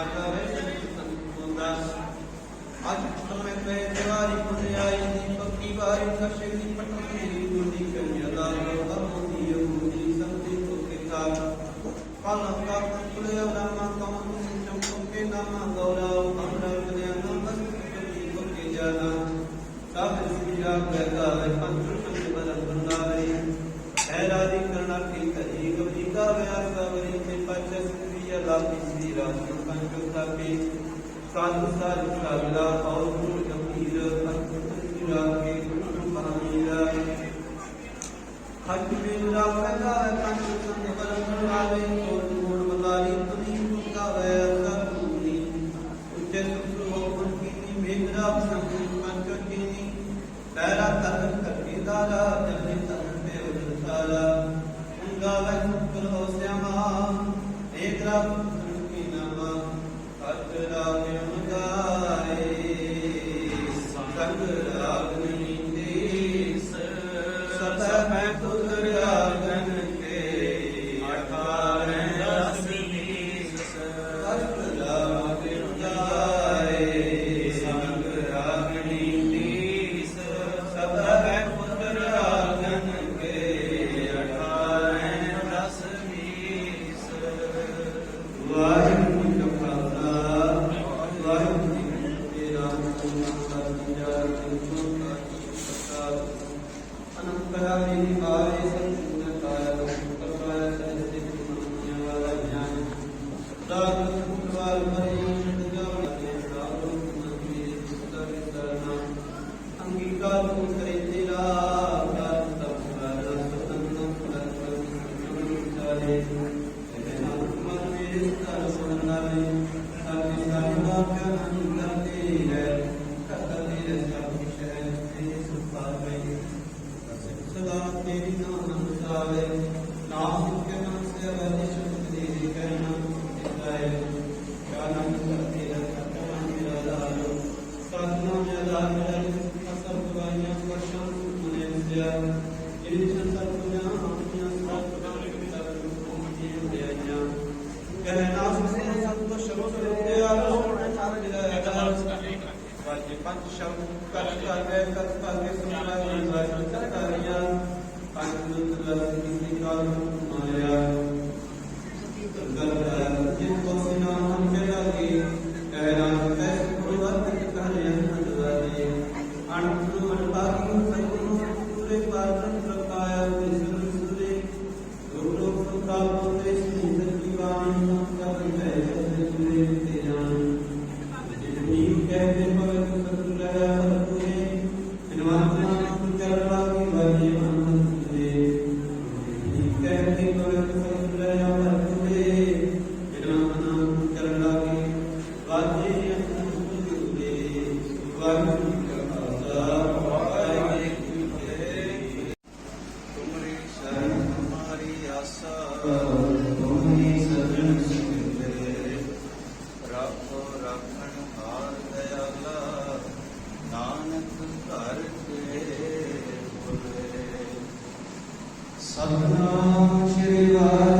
जाता है आज समय पे दीवारी पुण्याई दीपक की बारी, नशे की पटकी गुंडी कन्यादा लोहा मोदी यहूदी संधि तो के साथ। पालन का पुले नामा कमन चमकों के नामा, गौरव हमरा कन्या नाम की को के जाना सब सीधा कहता है पंचुन के बदल बंदा है हैरानी करना की कहीं कभी का व्यास का वरी के पचस क्रिया लाभ की राशि लाके साधु सार काबिला और गुरु गंभीर अद्भुत के गुरु परमीरा हज God and then also Shiva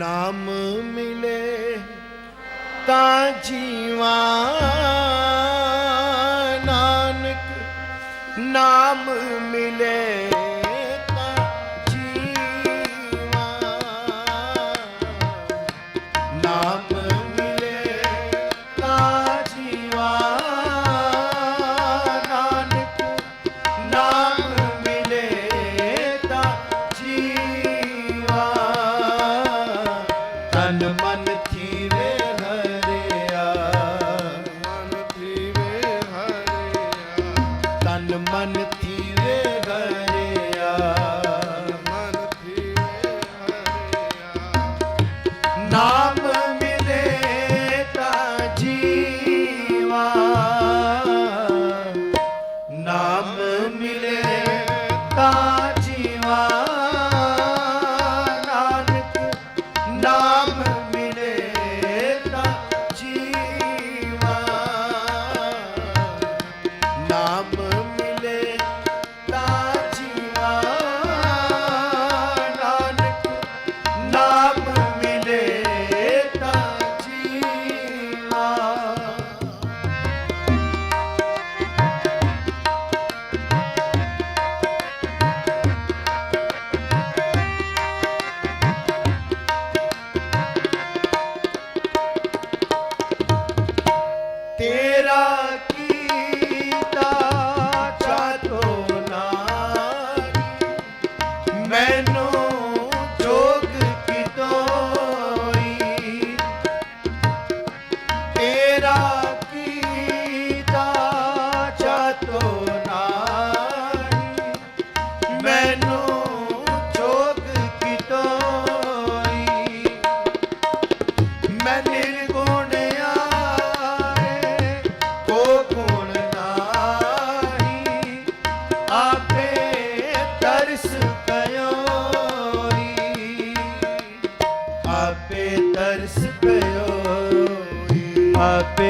ਨਾਮ ਮਿਲੇ ਤਾਂ ਜੀਵਾ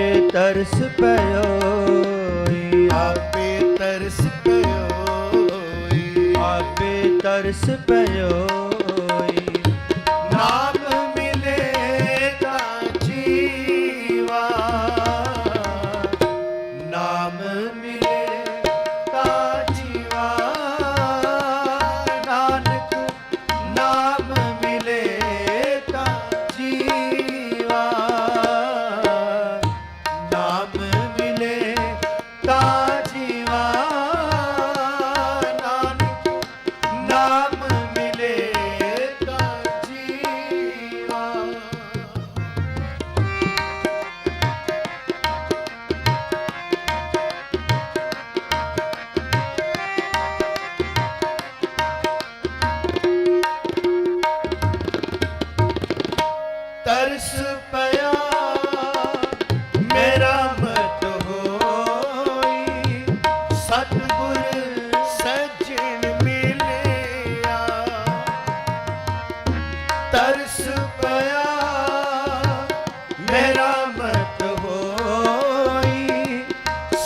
ਆਪੇ ਤਰਸ ਪਇਓਈ ਆਪੇ ਤਰਸ ਪਇਓਈ ਆਪੇ ਤਰਸ ਪਇਓਈ ਨਾਮ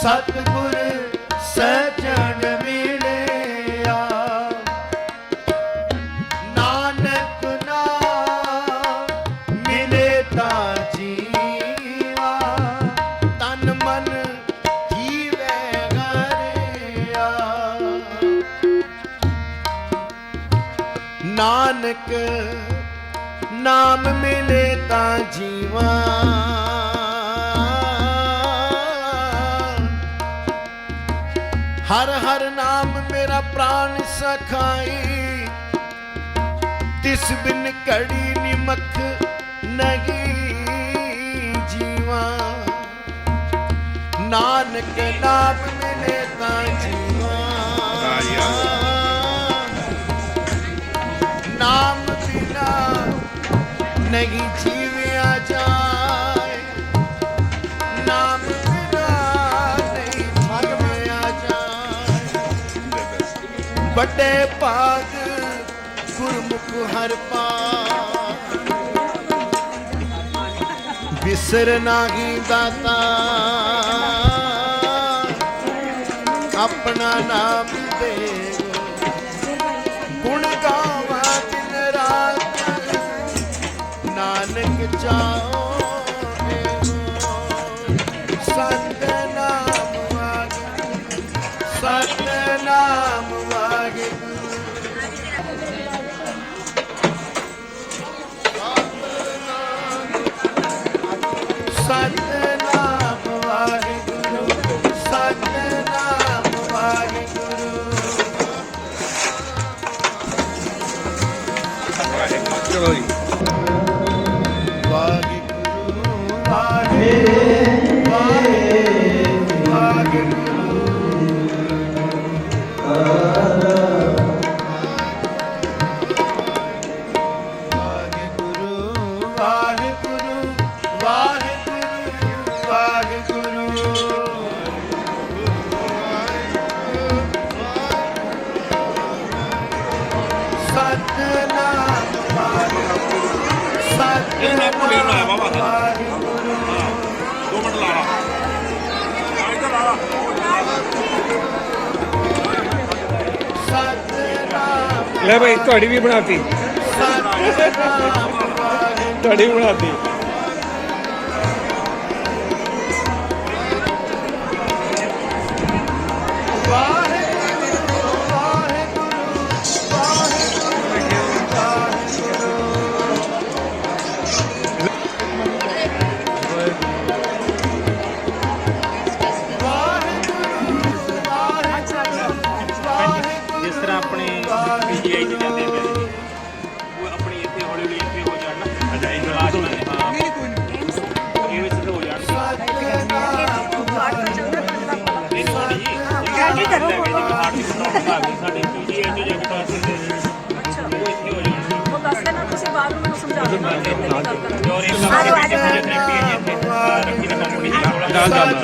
ਸਤਿਗੁਰ ਸਜਣ ਮਿਲਿਆ। ਨਾਨਕ ਨਾਮ ਮਿਲੇ ਤਾਂ ਜੀਵਾ। ਤਨ ਮਨ ਜੀਵੇ ਗਰਿਆ। ਨਾਨਕ ਨਾਮ ਮਿਲੇ ਤਾਂ ਜੀਵਾ। ਹਰ ਨਾਮ ਮੇਰਾ ਪ੍ਰਾਨ ਸਖਾਈ। ਤਿਸ ਬਿਨ ਕੜੀ ਨਿਮਖ ਨਹੀਂ ਜੀਵਾ। ਨਾਨਕ ਨਾਮ ਮਿਲੇ ਤਾਂ ਜੀਵਾ। ਨਾਮ ਬਿਨਾ ਨਹੀਂ ਜੀਵਿਆ ਵੱਡੇ ਭਾਗ ਗੁਰਮੁਖ ਹਰ ਪਾਰ ਬਿਸਰ ਨਾਹੀ ਦਾਤਾ, ਆਪਣਾ ਨਾਮ ਦੇਵੋ। ਗੁਣ ਗਾਵਾ ਦਿਨ ਰਾਤ, ਨਾਨਕ ਚਾਓ ਮੈਂ ਭੁੱਲੇ ਨੂੰ ਲਾਇਆ ਬਾਬਾ ਦੋ ਮਿੰਟ ਲਾ ਲਾ ਆ ਇੱਧਰ ਲਾ ਲਾ ਲੈ ਭਾਈ ਤੁਹਾਡੀ ਵੀ ਬਣਾਤੀ। ਤੁਹਾਡੀ ਵੀ ਬਣਾਤੀ। ਪੀਜੀਆਈ ਚ ਜਾਂਦੇ ਪਏ ਨੇ ਉਹ ਆਪਣੀ ਇੱਥੇ ਹੌਲੀ ਹੌਲੀ ਇੱਥੇ ਹੋ ਜਾਣ ਨਾ ਅੱਛਾ ਇਹ ਇਲਾਜ ਨਾਲ ਹਾਂ ਇਹ ਵਿੱਚ ਤੇ ਹੋ ਜਾਣ ਇਹ ਥੋੜੀ ਜੀ ਕੀ ਕਰੋ ਹਾਰਟ ਦੀ ਪ੍ਰੋਬਲਮ ਆ ਗਈ ਸਾਡੇ ਪੀਜੀਆਈ ਚ ਜਾ ਕੇ ਟਾਸਕ ਦੇ ਉਹ ਇੱਥੇ ਹੋ ਜਾਣ ਉਹ ਦੱਸ ਦੇਣਾ, ਤੁਸੀਂ ਬਾਅਦ ਨੂੰ ਮੈਨੂੰ ਸਮਝਾ ਦੇਣਾ ਕਿ ਇੱਥੇ ਕੀ ਗੱਲ ਕਰਨੀ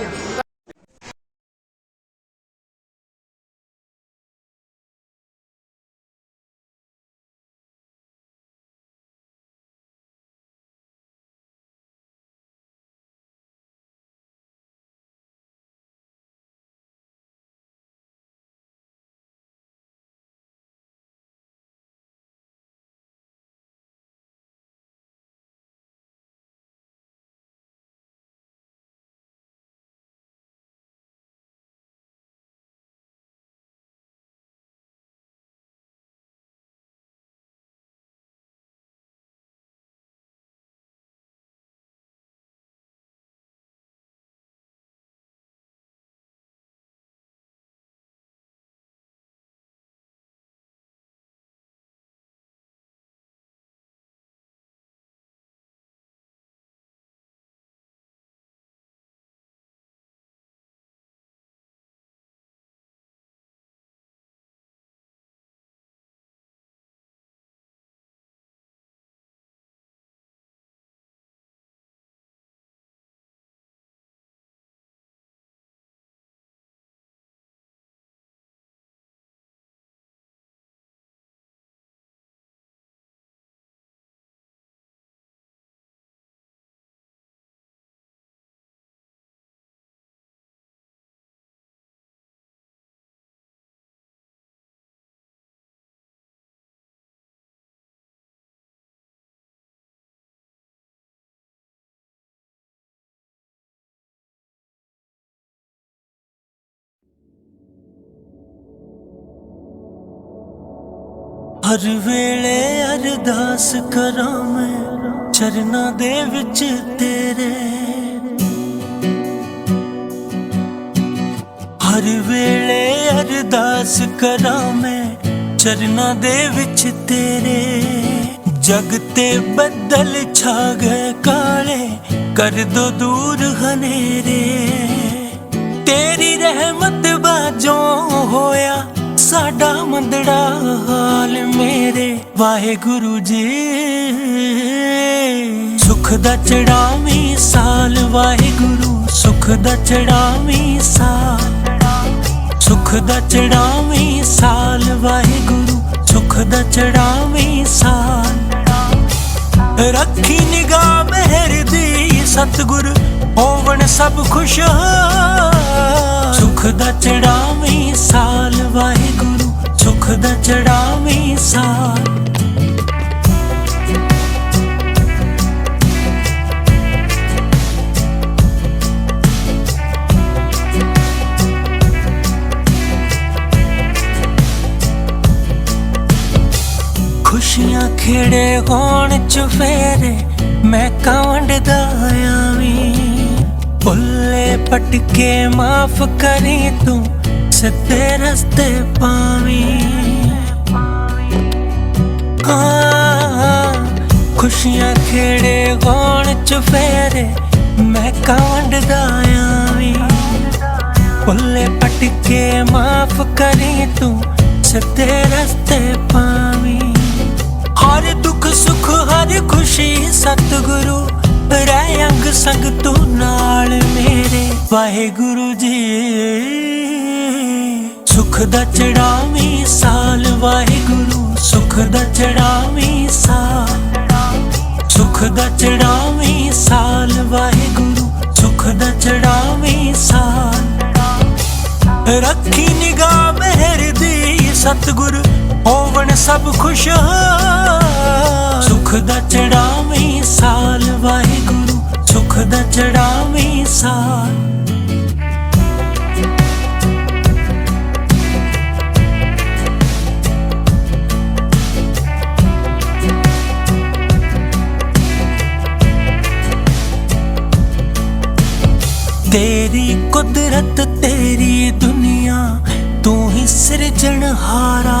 ਹਰ ਵੇਲੇ ਅਰਦਾਸ ਕਰਾਂ ਮੈਂ, ਚਰਨਾਂ ਦੇ ਵਿੱਚ ਤੇਰੇ। ਹਰ ਵੇਲੇ ਅਰਦਾਸ ਕਰਾਂ ਮੈਂ, ਚਰਨਾਂ ਦੇ ਵਿੱਚ ਤੇਰੇ। ਜਗ ਤੇ ਬੱਦਲ ਛਾ ਗਏ ਕਾਲੇ, ਕਰ ਦੋ ਦੂਰ ਹਨੇਰੇ। ਤੇਰੀ ਰਹਿਮਤ ਬਾਝੋਂ ਮੰਦੜਾ ਹਾਲ ਮੇਰੇ ਵਾਹਿਗੁਰੂ ਜੀ। ਸੁਖ ਦਾ ਚੜਾਵੀਂ ਸਾਲ ਵਾਹਿਗੁਰੂ, ਸੁਖ ਦਾ ਚੜਾਵੀਂ ਸਾਲ। ਸੁਖ ਦਾ ਚੜਾਵੀਂ ਸਾਲ ਵਾਹਿਗੁਰੂ, ਸੁਖ ਦਾ ਚੜਾਵੀਂ ਸਾਲ। ਰੱਖੀ ਨਿਗਾਹ ਮਿਹਰ ਦੀ ਸਤਿਗੁਰ, ਹੋਵਣ ਸਭ ਖੁਸ਼। ਸੁਖ ਦਾ ਚੜਾਵੀਂ ਸਾਲ ਵਾਹਿਗੁਰੂ ਸੁਖ ਦਾ ਚੜਾਵੀਂ ਸਾਲ ਖੁਸ਼ੀਆਂ ਖੇੜੇ ਹੋਣ ਚੁਫੇਰੇ ਮੈਂ ਕਾਂਡਦਾ ਆਵੀਂ। ਭੁੱਲੇ ਪਟਕੇ ਮਾਫ ਕਰੀ ਤੂੰ ਸਿੱਧੇ ਰਸਤੇ ਪਾਵੀਂ ਹਾਂ ਖੁਸ਼ੀਆਂ ਖੇੜੇ ਹੋਣ ਚੁਫੇਰੇ ਮੈਂ ਕਾਂਡਦਾ ਆਵੀਂ ਭੁੱਲੇ ਪਟਕੇ ਮਾਫ ਕਰੀ ਤੂੰ ਸਿੱਧੇ ਰਸਤੇ ਪਾਵੀਂ ਹਰ ਦੁੱਖ ਸੁਖ ਹਰ ਖੁਸ਼ੀ ਸਤਿਗੁਰੂ ਰਹਿ ਅੰਗ ਸੰਗ ਤੂੰ ਨਾਲ ਮੇਰੇ ਵਾਹਿਗੁਰੂ ਜੀ ਸੁਖ ਦਾ ਚੜਾਵੀਂ ਸਾਲ, ਵਾਹਿਗੁਰੂ, ਸੁਖ ਦਾ ਚੜਾਵੀਂ ਸਾਲ। ਸੁਖ ਦਾ ਚੜਾਵੀਂ ਸਾਲ, ਵਾਹਿਗੁਰੂ, ਸੁਖ ਦਾ ਚੜਾਵੀਂ ਸਾਲ। ਰੱਖੀ ਨਿਗਾਹ ਮਿਹਰ ਦੀ ਸਤਿਗੁਰ, ਹੋਵਣ ਸਭ ਖੁਸ਼ਹਾਲ ਸੁਖ ਦਾ ਚੜਾਵੀਂ ਤੇਰੀ ਕੁਦਰਤ, ਤੇਰੀ ਦੁਨੀਆ, ਤੂੰ ਹੀ ਸਿਰਜਣਹਾਰਾ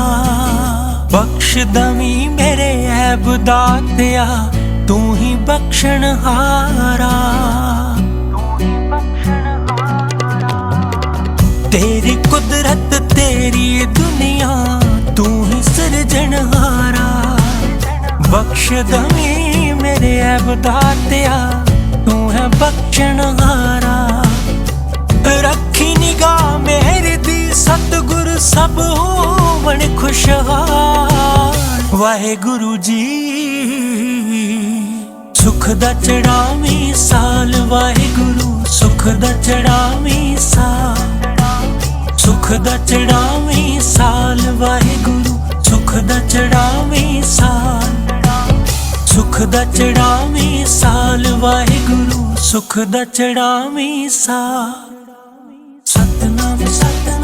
ਬਖਸ਼ ਦਵੀਂ ਮੇਰੇ ਐਬ ਦਾਤਿਆ ਤੂੰ ਹੀ ਬਖਸ਼ਣਹਾਰਾ ਤੇਰੀ ਕੁਦਰਤ, ਤੇਰੀ ਦੁਨੀਆ, ਤੂੰ ਹੀ ਸਿਰਜਣਹਾਰਾ ਬਖਸ਼ ਦਵੀਂ ਮੇਰੇ ਐਬ ਦਾਤਿਆ ਤੂੰ ਹੈ ਬਖਸ਼ਣਹਾਰਾ ਰੱਖੀ ਮੇਰੀ ਦੀ ਸਤਿਗੁਰ ਸਭ ਹੋਵਣ ਖੁਸ਼ਹਾਲ। ਵਾਹਿਗੁਰੂ ਜੀ, ਸੁਖ ਦਾ ਚੜਾਵੀਂ ਸਾਲ, ਵਾਹਿਗੁਰੂ, ਸੁਖ ਦਾ ਚੜਾਵੀਂ ਸਾਲ। ਸੁਖ ਦਾ ਚੜਾਵੀਂ ਸਾਲ, ਵਾਹਿਗੁਰੂ, ਸੁਖ ਦਾ ਚੜਾਵੀਂ ਸਾਲ। ਸੁਖ ਦਾ ਚੜਾਵੀਂ ਸਾਲ, ਵਾਹਿਗੁਰੂ, ਸੁਖ ਦਾ ਚੜਾਵੀਂ ਸਾਲ। சத்தனாம சத்தனாம